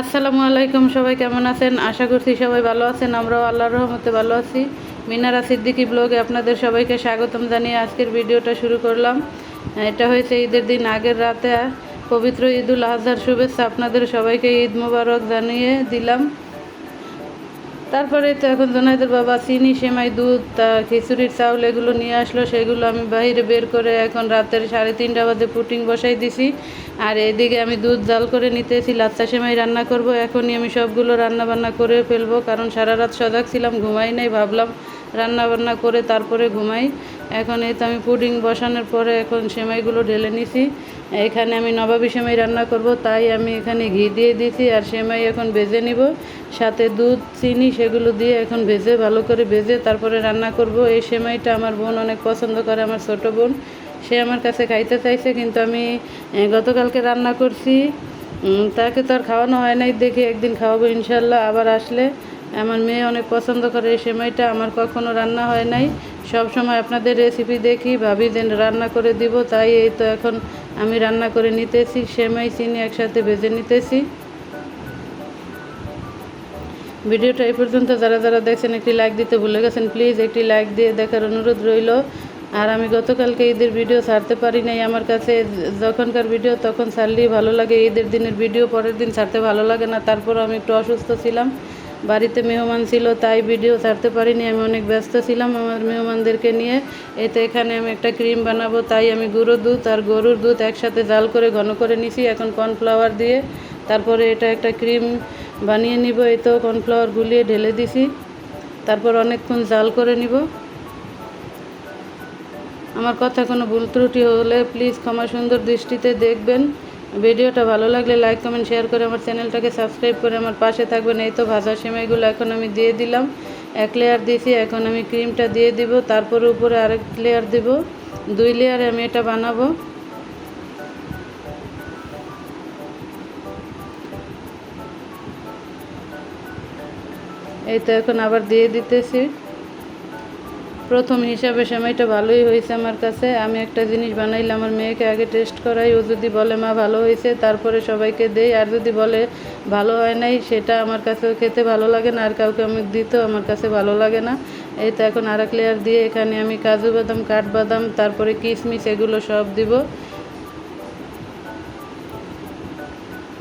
আসসালামু আলাইকুম, সবাই কেমন আছেন? আশা করছি সবাই ভালো আছেন, আমরাও আল্লাহ রহমতে ভালো আছি। মিনারা সিদ্দিকি ব্লগে আপনাদের সবাইকে স্বাগতম জানিয়ে আজকের ভিডিওটা শুরু করলাম। এটা হয়েছে ঈদের দিন আগের রাতে, পবিত্র ঈদুল আজহার শুভেচ্ছা আপনাদের সবাইকে ঈদ মুবারক জানিয়ে দিলাম। তারপরে তো এখন জোনাইদের বাবা চিনি, সেমাই, দুধ, তা খিচুড়ির চাউল এগুলো নিয়ে আসলো। সেগুলো আমি বাইরে বের করে এখন রাতের সাড়ে তিনটা বাজে পুটিং বসাই দিছি। আর এদিকে আমি দুধ জাল করে নিতেছি, লাচ্চা সেমাই রান্না করব। এখনই আমি সবগুলো রান্না বান্না করে ফেলব, কারণ সারা রাত সজাগ ছিলাম, ঘুমাই নাই, ভাবলাম রান্না বান্না করে তারপরে ঘুমাই। এখন এই তো আমি পুডিং বসানোর পরে এখন সেমাইগুলো ঢেলে নিছি। এখানে আমি নবাবি সেমাই রান্না করব, তাই আমি এখানে ঘি দিয়ে দিয়েছি আর সেমাই এখন ভেজে নিব। সাথে দুধ, চিনি সেগুলো দিয়ে এখন ভেজে, ভালো করে ভেজে তারপরে রান্না করব। এই সেমাইটা আমার বোন অনেক পছন্দ করে, আমার ছোট বোন। সে আমার কাছে খাইতে চাইছে, কিন্তু আমি গতকালকে রান্না করছি। তাকে তো আর খাওয়ানো হয় নাই, দেখি একদিন খাওয়াবো ইনশাল্লাহ, আবার আসলে। আমার মেয়ে অনেক পছন্দ করে এই সেমাইটা, আমার কখনো রান্না হয় নাই। সব সময় আপনাদের রেসিপি দেখি, ভাবি যে রান্না করে দিব, তাই এই তো এখন আমি রান্না করে নিতেছি, সেমাই, চিনি একসাথে ভেজে নিতেছি। ভিডিওটা এই পর্যন্ত, যারা যারা দেখছেন একটি লাইক দিতে ভুলে গেছেন প্লিজ একটি লাইক দিয়ে দেখার অনুরোধ রইল। আর আমি গতকালকে ঈদের ভিডিও ছাড়তে পারি নাই, আমার কাছে যখনকার ভিডিও তখন ছাড়লেই ভালো লাগে। ঈদের দিনের ভিডিও পরের দিন ছাড়তে ভালো লাগে না তারপর আমি একটু অসুস্থ ছিলাম। বাড়িতে মেহমান ছিল, তাই ভিডিও ছাড়তে পারিনি। আমি অনেক ব্যস্ত ছিলাম আমার মেহমানদেরকে নিয়ে। এতে এখানে আমি একটা ক্রিম বানাবো, তাই আমি গুঁড়ো দুধ আর গরুর দুধ একসাথে জাল করে, ঘন করে নিছি এখন কর্নফ্লাওয়ার দিয়ে। তারপরে এটা একটা ক্রিম বানিয়ে নিব, এই তো কর্নফ্লাওয়ার গুলিয়ে ঢেলে দিছি। তারপর অনেকক্ষণ জাল করে নিব। আমার কথা কোনো ভুল ত্রুটি হলে প্লিজ ক্ষমা সুন্দর দৃষ্টিতে দেখবেন। ভিডিওটা ভালো লাগলে লাইক কমেন্ট শেয়ার করে আমার চ্যানেলটাকে সাবস্ক্রাইব করে আমার পাশে থাকবেন। এই তো ভাজা সেমাইগুলো এখন আমি দিয়ে দিলাম। এক লেয়ার দিয়েছি, এখন আমি ক্রিমটা দিয়ে দিব। তারপরে উপরে আরেক লেয়ার দিব। দুই লেয়ারে আমি এটা বানাবো। এই তো এখন আবার দিয়ে দিতেছি। প্রথম হিসাবে সেমাইটা ভালোই হয়েছে আমার কাছে। আমি একটা জিনিস বানাইলে আমার মেয়েকে আগে টেস্ট করাই, ও যদি বলে, মা, ভালো হয়েছে, তারপরে সবাইকে দেই। আর যদি বলে, ভালো হয় নাই, সেটা আমার কাছেও খেতে ভালো লাগে না। আর কাউকে আমি দিতেও আমার কাছে ভালো লাগে না। এই তো এখন আরেক লেয়ার দিয়ে এখানে আমি কাজু বাদাম কাঠবাদাম তারপরে কিশমিশ এগুলো সব দিব।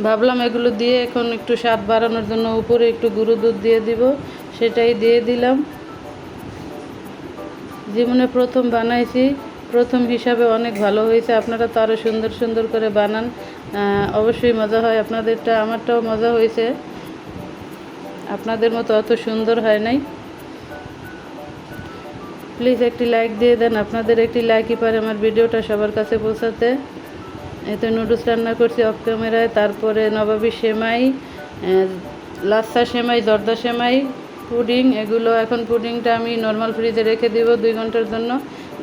ভাবলাম এগুলো দিয়ে এখন একটু স্বাদ বাড়ানোর জন্য উপরে একটু গুঁড়ো দুধ দিয়ে দিব। সেটাই দিয়ে দিলাম। জীবনে প্রথম বানাইছি, প্রথম হিসাবে অনেক ভালো হয়েছে। আপনারা তো আরও সুন্দর সুন্দর করে বানান। অবশ্যই মজা হয় আপনাদেরটা, আমারটাও মজা হয়েছে। আপনাদের মতো অত সুন্দর হয় নাই। প্লিজ একটি লাইক দিয়ে দেন, আপনাদের একটি লাইকই পারে আমার ভিডিওটা সবার কাছে পৌঁছাতে। এতে নুডলস রান্না করছি অফ ক্যামেরায় তারপরে নবাবী সেমাই লাচ্ছা সেমাই, জর্দা সেমাই পুডিং, এগুলো এখন পুডিংটা আমি নর্মাল ফ্রিজে রেখে দিব দুই ঘণ্টার জন্য।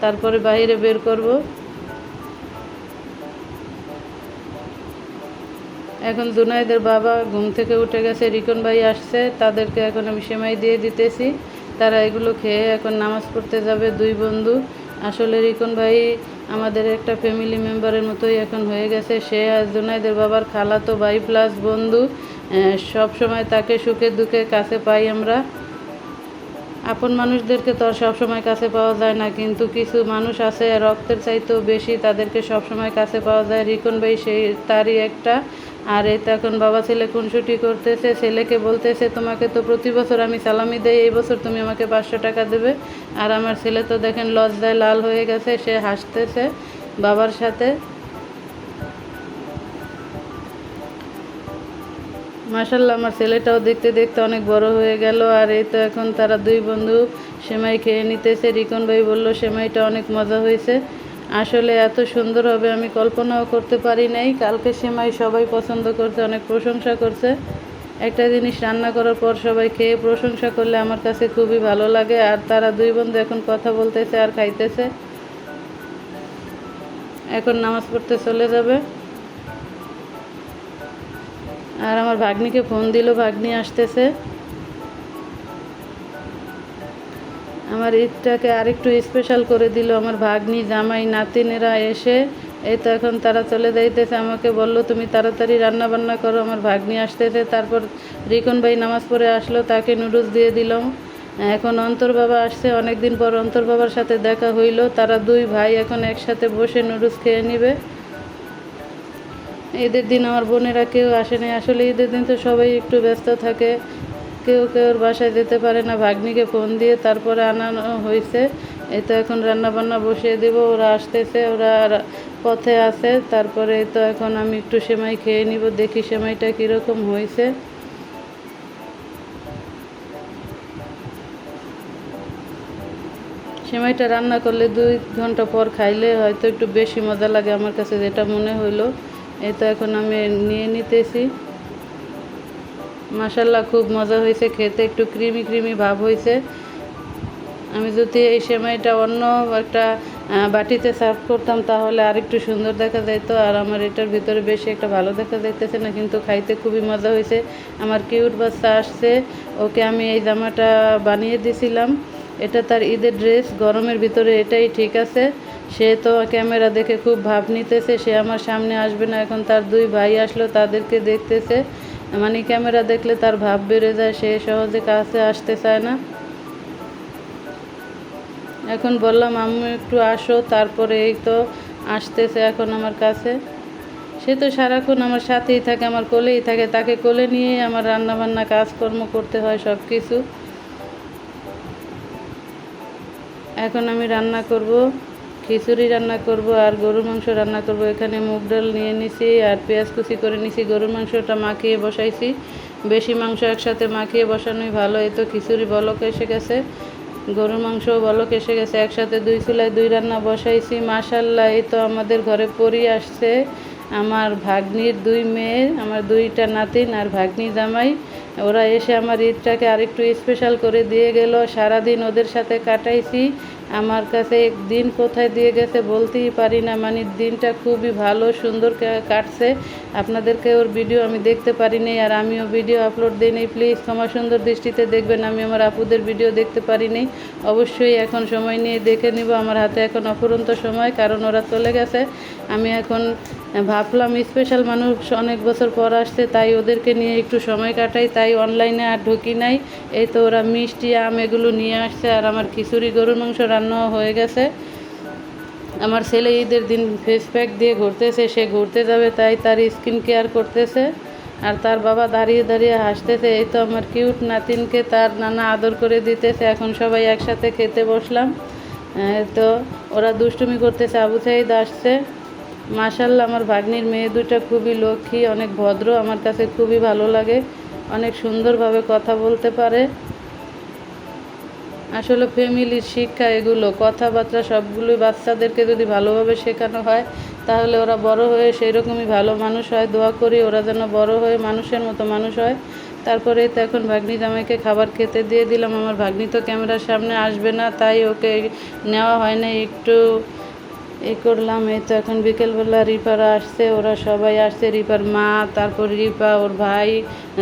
তারপরে বাইরে বের করব। এখন দুনাইদের বাবা ঘুম থেকে উঠে গেছে, রিকন ভাই আসছে, তাদেরকে এখন আমি সেমাই দিয়ে দিতেছি। তারা এগুলো খেয়ে এখন নামাজ পড়তে যাবে, দুই বন্ধু। আসলে রিকন ভাই আমাদের একটা ফ্যামিলি মেম্বারের মতোই এখন হয়ে গেছে। সে আর জুনাইদের বাবার খালাতো ভাই প্লাস বন্ধু। সব সময় তাকে সুখে দুঃখে কাছে পাই আমরা। আপন মানুষদেরকে তো আর সবসময় কাছে পাওয়া যায় না, কিন্তু কিছু মানুষ আছে, রক্তের চাইতেও বেশি তাদেরকে সবসময় কাছে পাওয়া যায়। রিকন ভাই সেই তারই একটা। আর এই তো এখন বাবা ছেলে খুনসুটি করতেছে, ছেলেকে বলতেছে, তোমাকে তো প্রতি বছর আমি সালামি দেই, এই বছর তুমি আমাকে পাঁচশো টাকা দেবে। আর আমার ছেলে তো দেখেন লজ্জায় লাল হয়ে গেছে, সে হাসতেছে বাবার সাথে। মাসাল্লাহ আমার ছেলেটাও দেখতে দেখতে অনেক বড় হয়ে গেল। আর এই তো এখন তারা দুই বন্ধু সেমাই খেয়ে নিতেছে। রিকন ভাই বলল, সেমাইটা অনেক মজা হয়েছে। আসলে এত সুন্দর হবে, আমি কল্পনাও করতে পারি নাই। কালকে সেমাই সবাই পছন্দ করছে, অনেক প্রশংসা করছে। একটা জিনিস রান্না করার পর সবাই খেয়ে প্রশংসা করলে আমার কাছে খুবই ভালো লাগে। আর তারা দুই বন্ধু এখন কথা বলতেছে আর খাইতেছে। এখন নামাজ পড়তে চলে যাবে। আর আমার ভাগ্নিকে ফোন দিল, ভাগ্নি আসতেছে। আমার ঈদটাকে আরেকটু স্পেশাল করে দিল, আমার ভাগ্নি, জামাই, নাতিনেরা এসে, এই তো এখন তারা চলে যাইতেছে, আমাকে বলল, তুমি তাড়াতাড়ি রান্না বান্না করো। আমার ভাগ্নি আসতেছে, তারপর রিকন ভাই নামাজ পড়ে আসলো, তাকে নুডলস দিয়ে দিলাম। এখন অন্তর বাবা আসছে অনেক দিন পর অন্তর বাবার সাথে দেখা হইল, তারা দুই ভাই এখন একসাথে বসে নুডলস খেয়ে নিবে। ঈদের দিন আমার বোনেরা কেউ আসেনি আসলে ঈদের দিন তো সবাই একটু ব্যস্ত থাকে। কেউ কেউ বাসায় যেতে পারে না। ভাগ্নিকে ফোন দিয়ে তারপরে আনানো হয়েছে। এই তো এখন রান্না বান্না বসিয়ে দেব। ওরা আসতেছে, ওরা পথে আছে। তারপরে তো এখন আমি একটু সেমাই খেয়ে নিব। দেখি সেমাইটা কীরকম হয়েছে। সেমাইটা রান্না করলে দুই ঘণ্টা পর খাইলে হয়তো একটু বেশি মজা লাগে আমার কাছে যেটা মনে হইল। এই তো এখন আমি নিয়ে নিতেছি। মাসাল্লাহ খুব মজা হয়েছে, খেতে একটু ক্রিমি ক্রিমি ভাব হয়েছে। আমি যদি এই সেমাইটা অন্য একটা বাটিতে সার্ভ করতাম তাহলে আরেকটু সুন্দর দেখা যাইতো। আর আমার এটার ভিতরে বেশি একটা ভালো দেখা যাইতেছে না, কিন্তু খাইতে খুবই মজা হয়েছে। আমার কিউট বাচ্চা আসছে, ওকে আমি এই জামাটা বানিয়ে দিছিলাম। এটা তার ঈদের ড্রেস গরমের ভিতরে এটাই ঠিক আছে। সে তো ক্যামেরা দেখে খুব ভাব নিতেছে, সে আমার সামনে আসবে না। এখন তার দুই ভাই আসলো, তাদেরকে দেখতেছে। মানে ক্যামেরা দেখলে তার ভাব বেড়ে যায়, সে সহজে কাছে আসতে চায় না। এখন বললাম, আম্মু, একটু আসো। তারপরে এই তো আসতেছে এখন আমার কাছে। সে তো সারাক্ষণ আমার সাথেই থাকে, আমার কোলেই থাকে। তাকে কোলে নিয়ে আমার রান্না বান্না কাজকর্ম করতে হয় সব কিছু এখন আমি রান্না করব, খিচুড়ি রান্না করব আর গরুর মাংস রান্না করব। এখানে মুগ ডাল নিয়ে নিছি আর পেঁয়াজ কুচি করে নিছি। গরুর মাংসটা মাখিয়ে বসাইছি। বেশি মাংস একসাথে মাখিয়ে বসানোই ভালো। এই তো খিচুড়ি বলক এসে গেছে। গরুর মাংস বলক এসে গেছে। একসাথে দুই চুলায় দুই রান্না বসাইছি। মাশাল্লাহ এই তো আমাদের ঘরে পরি আসছে। আমার ভাগ্নির দুই মেয়ে, আমার দুইটা নাতিন আর ভাগ্নি জামাই। ওরা এসে আমার ঈদটাকে আরেকটু স্পেশাল করে দিয়ে গেল। সারাদিন ওদের সাথে কাটাইছি। আমার কাছে দিন কোথায় দিয়ে গেছে বলতেই পারি না। মানে দিনটা খুবই ভালো, সুন্দর কাটছে। আপনাদেরকে ওর ভিডিও আমি দেখতে পারি পারিনি আর আমিও ভিডিও আপলোড দিই দিইনি। প্লিজ ক্ষমা সুন্দর দৃষ্টিতে দেখবেন। আমি আমার আপুদের ভিডিও দেখতে পারি পারিনি। অবশ্যই এখন সময় নিয়ে দেখে নিব। আমার হাতে এখন অফুরন্ত সময়, কারণ ওরা চলে গেছে। আমি এখন ভাবলাম স্পেশাল মানুষ অনেক বছর পর আসছে, তাই ওদেরকে নিয়ে একটু সময় কাটাই, তাই অনলাইনে আর ঢুকি নাই। এই তো ওরা মিষ্টি, আম এগুলো নিয়ে আসছে, আর আমার খিচুড়ি, গরুর মাংস রান্নাও হয়ে গেছে। আমার ছেলে ঈদের দিন ফেস প্যাক দিয়ে ঘুরতেছে, সে ঘুরতে যাবে, তাই তার স্কিন কেয়ার করতেছে। আর তার বাবা দাঁড়িয়ে দাঁড়িয়ে হাসতেছে, এই তো আমার কিউট নাতিনকে তার নানা আদর করে দিতেছে, এখন সবাই একসাথে খেতে বসলাম। তো ওরা দুষ্টুমি করতেছে, আবু সাইদ আসছে। মাশাল্লাহ আমার ভাগ্নির মেয়ে দুটো খুবই লক্ষ্মী, অনেক ভদ্র, আমার কাছে খুবই ভালো লাগে, অনেক সুন্দরভাবে কথা বলতে পারে। আসলে ফ্যামিলির শিক্ষা এগুলো, কথাবার্তা সবগুলোই বাচ্চাদেরকে যদি ভালোভাবে শেখানো হয়, তাহলে ওরা বড় হয়ে সেই রকমই ভালো মানুষ হয়। দোয়া করি ওরা যেন বড় হয়ে মানুষের মতো মানুষ হয়। তারপরে তো এখন ভাগ্নি জামাইকে খাবার খেতে দিয়ে দিলাম। আমার ভাগ্নি তো ক্যামেরার সামনে আসবে না, তাই ওকে নেওয়া হয় না একটু এই করলাম, এই তো এখন বিকেলবেলা রিপার আসছে, ওরা সবাই আসছে, রিপার মা, তারপর রিপা, ওর ভাই,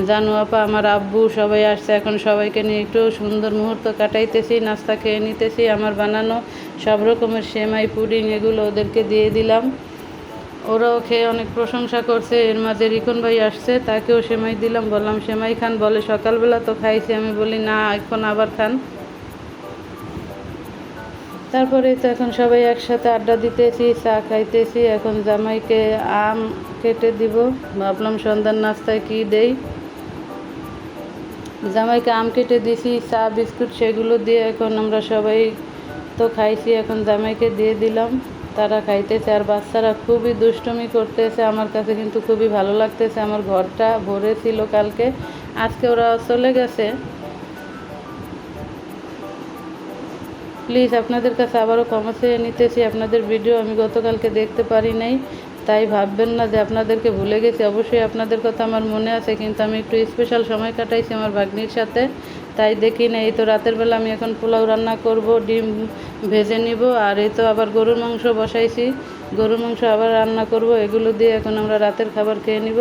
জানু আপা, আমার আব্বু সবাই আসছে। এখন সবাইকে নিয়ে একটু সুন্দর মুহূর্ত কাটাইতেছি, নাস্তা খেয়ে নিতেছি, আমার বানানো সব রকমের সেমাই, পুডিং এগুলো ওদেরকে দিয়ে দিলাম। ওরাও খেয়ে অনেক প্রশংসা করছে, এর মাঝে রিকন ভাই আসছে, তাকেও সেমাই দিলাম, বললাম, সেমাই খান বলে সকালবেলা তো খাইছি। আমি বলি, না, এখন আবার খান। তারপরে তো এখন সবাই একসাথে আড্ডা দিতেছি, চা খাইতেছি, এখন জামাইকে আম কেটে দিব। ভাবলাম সন্ধ্যার নাস্তায় কি দেই? জামাইকে আম কেটে দিছি, চা, বিস্কুট সেগুলো দিয়ে এখন আমরা সবাই তো খাইছি, এখন জামাইকে দিয়ে দিলাম। তারা খাইতেছে, আর বাচ্চারা খুবই দুষ্টুমি করতেছে, আমার কাছে কিন্তু খুবই ভালো লাগতেছে, আমার ঘরটা ভরে ছিল কালকে। আজকে ওরা চলে গেছে। প্লিজ আপনাদের কাছে আবারও ক্ষমা চেয়ে নিতেছি। আপনাদের ভিডিও আমি গতকালকে দেখতে পারি নাই, তাই ভাববেন না যে আপনাদেরকে ভুলে গেছি। অবশ্যই আপনাদের কথা আমার মনে আছে, কিন্তু আমি একটু স্পেশাল সময় কাটাইছি আমার ভাগ্নির সাথে, তাই দেখি না এই তো রাতের বেলা আমি এখন পোলাও রান্না করব, ডিম ভেজে নিব, আর এই তো আবার গরুর মাংস বসাইছি। গরুর মাংস আবার রান্না করব, এগুলো দিয়ে এখন আমরা রাতের খাবার খেয়ে নিব।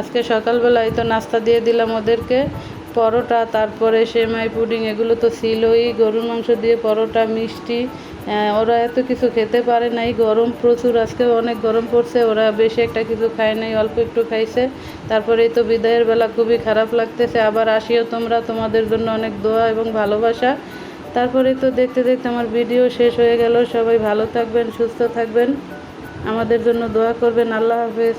আজকে সকালবেলা এই তো নাস্তা দিয়ে দিলাম ওদেরকে পরোটা, তারপরে সেমাই, পুডিং, এগুলো তো ছিলই। গরুর মাংস দিয়ে পরোটা, মিষ্টি ওরা এত কিছু খেতে পারে নাই। গরম প্রচুর, আজকে অনেক গরম পড়ছে, ওরা বেশি একটা কিছু খায় নাই, অল্প একটু খাইছে। তারপরেই তো বিদায়ের বেলা খুবই খারাপ লাগতেছে। আবার আসিও তোমরা, তোমাদের জন্য অনেক দোয়া এবং ভালোবাসা। তারপরে তো দেখতে দেখতে আমার ভিডিও শেষ হয়ে গেল। সবাই ভালো থাকবেন, সুস্থ থাকবেন। আমাদের জন্য দোয়া করবেন। আল্লাহ হাফেজ।